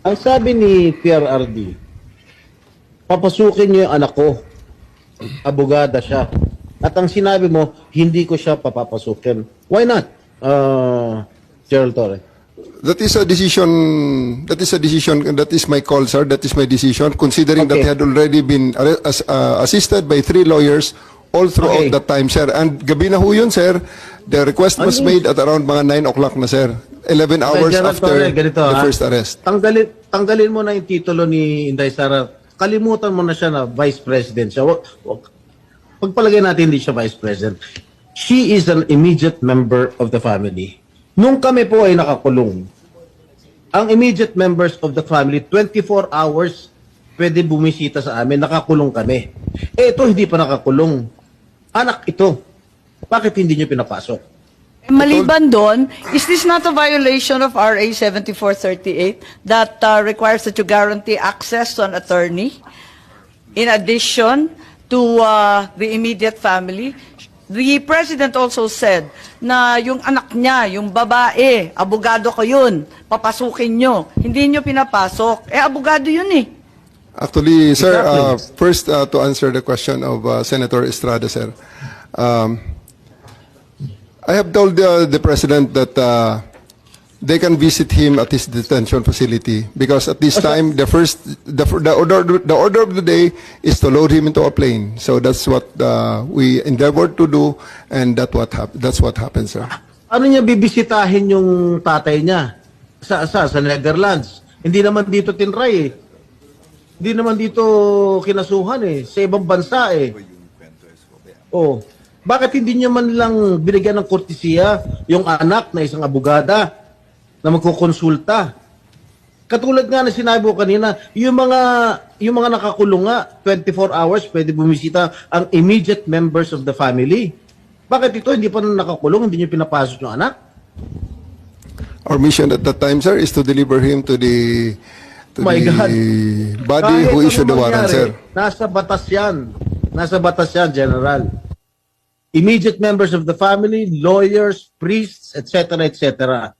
Ang sabi ni PRRD, papasukin niyo yung anak ko. Abogada siya. At ang sinabi mo, hindi ko siya papapasukin. Why not, uh, Gerald Torre? That is a decision, that is a decision, that is my call, sir. That is my decision, considering that Okay. he had already been as, uh, assisted by three lawyers all throughout Okay. that time, sir. And gabi na ho yun, sir. The request was made at around mga 9 o'clock na, sir. 11 hours Gerald after Torre, ganito, the ha? first arrest. Tanggalin, tanggalin mo na yung titulo ni Inday Sara. Kalimutan mo na siya na Vice President siya. Wag, wag, pagpalagay natin hindi siya Vice President. She is an immediate member of the family. Nung kami po ay nakakulong, ang immediate members of the family, 24 hours pwede bumisita sa amin, nakakulong kami. Eh ito hindi pa nakakulong. Anak ito. Bakit hindi nyo pinapasok? Eh, Maliban doon, is this not a violation of RA 7438 that uh, requires that you guarantee access to an attorney in addition to uh, the immediate family? The President also said na yung anak niya, yung babae, abogado ko yun, papasukin nyo. Hindi nyo pinapasok. Eh, abogado yun eh. Actually, sir, uh, first uh, to answer the question of uh, Senator Estrada, sir. Um, I have told uh, the president that uh, they can visit him at his detention facility because at this time the first the, the order the order of the day is to load him into a plane. So that's what uh, we endeavored to do, and that what hap- that's what happened, sir. Ano niya bibisitahin yung tatay niya? Sa, sa, sa Netherlands. Hindi naman dito tinray eh. Hindi naman dito kinasuhan eh. Sa ibang bansa eh. Oh. Bakit hindi niya man lang binigyan ng kortesiya yung anak na isang abogada na magkukonsulta? Katulad nga na sinabi ko kanina, yung mga yung mga nakakulong nga 24 hours pwede bumisita ang immediate members of the family. Bakit ito hindi pa nakakulong, hindi niyo pinapasok yung anak? Our mission at that time, sir, is to deliver him to the to My the God. body Kahit who issued the warrant, sir. Nasa batas yan. Nasa batas yan, General. Immediate members of the family, lawyers, priests, etc., etc.